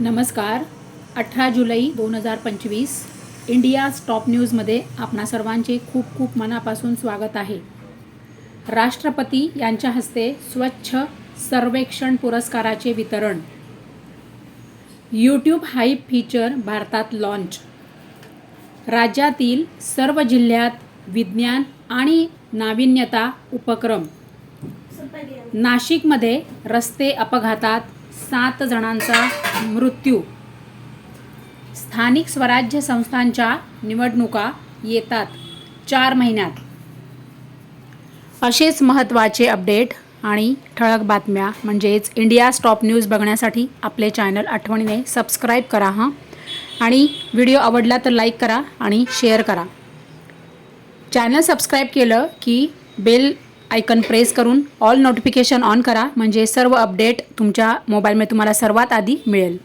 नमस्कार. अठरा जुलै दोन हजार पंचवीस इंडिया टॉप न्यूजमध्ये आपणा सर्वांचे खूप खूप मनापासून स्वागत आहे. राष्ट्रपती यांच्या हस्ते स्वच्छ सर्वेक्षण पुरस्काराचे वितरण. यूट्यूब हाईप फीचर भारतात लॉन्च राज्यातील सर्व जिल्ह्यात विज्ञान आणि नाविन्यता उपक्रम. नाशिकमध्ये रस्ते अपघातात सात जणांचा मृत्यू. स्थानिक स्वराज्य संस्थांच्या निवडणुका येतात चार महिन्यात. असेच महत्त्वाचे अपडेट आणि ठळक बातम्या म्हणजेच इंडिया स्टॉप न्यूज बघण्यासाठी आपले चॅनल आठवणीने सबस्क्राईब करा हां? आणि व्हिडिओ आवडला तर लाईक करा आणि शेअर करा. चॅनल सबस्क्राईब केलं की बेल आयकन प्रेस करून ऑल नोटिफिकेशन ऑन करा म्हणजे सर्व अपडेट तुमच्या मोबाईलमध्ये तुम्हाला सर्वात आधी मिळेल.